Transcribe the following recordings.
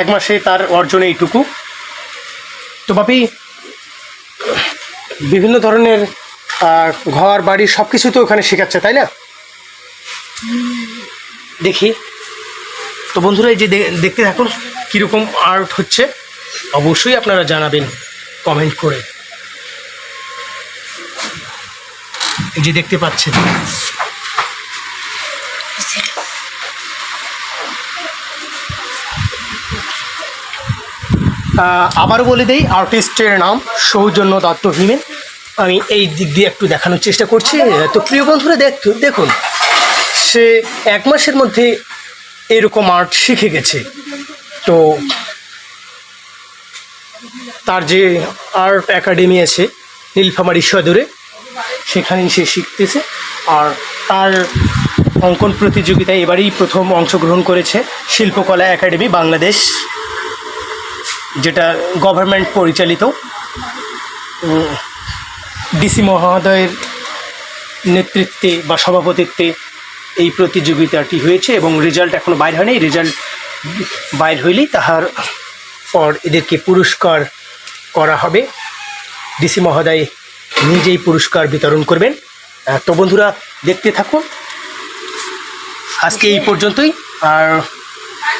এক মাসে তার অর্জন এইটুকু। তো বাপি, বিভিন্ন ধরনের ঘর, বাড়ি সব কিছু তো ওখানে শেখাচ্ছে, তাই না? দেখি। তো বন্ধুরা, এই যে দেখতে থাকুন কীরকম আর্ট হচ্ছে। অবশ্যই আপনারা জানাবেন কমেন্ট করে। এই যে দেখতে পাচ্ছেন। আবারও বলে দেই আর্টিস্টের নাম সৌজন্য দত্ত হিমেন আমি এই দিক দিয়ে একটু দেখানোর চেষ্টা করছি। তো প্রিয় বন্ধুরা, দেখ, দেখুন, সে এক মাসের মধ্যে এরকম আর্ট শিখে গেছে। তো তার যে আর্ট একাডেমি আছে, নীলফামারী সদরে, সেখানেই সে শিখতেছে। আর তার অঙ্কন প্রতিযোগিতায় এবারেই প্রথম অংশগ্রহণ করেছে শিল্পকলা একাডেমি বাংলাদেশ। যেটা গভর্নমেন্ট পরিচালিত ডিসি মহোদয়ের নেতৃত্বে বা সভাপতিত্বে এই প্রতিযোগিতাটি হয়েছে এবং রেজাল্ট এখনও বাইর হয়নি। রেজাল্ট বাইর হইলেই তাহার পর এদেরকে পুরস্কার করা হবে। ডিসি মহোদয় নিজেই পুরস্কার বিতরণ করবেন। তো বন্ধুরা, দেখতে থাকুন। আজকে এই পর্যন্তই। আর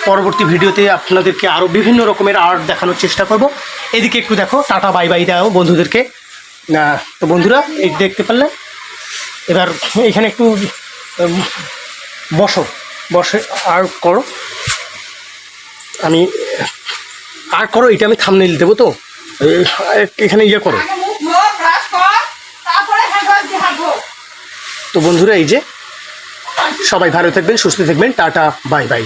পরবর্তী ভিডিওতে আপনাদেরকে আরও বিভিন্ন রকমের আর্ট দেখানোর চেষ্টা করব। এদিকে একটু দেখো টাটা বাই বাই দাও বন্ধুদেরকে। না তো বন্ধুরা এই দেখতে পারলে? এবার এখানে একটু বসো বসে আর করো। আমি আর করো এটা আমি থামনেল দেবো তো? এখানে ইয়ে করো। তো বন্ধুরা এই যে সবাই ভালো থাকবেন সুস্থ থাকবেন টাটা বাই বাই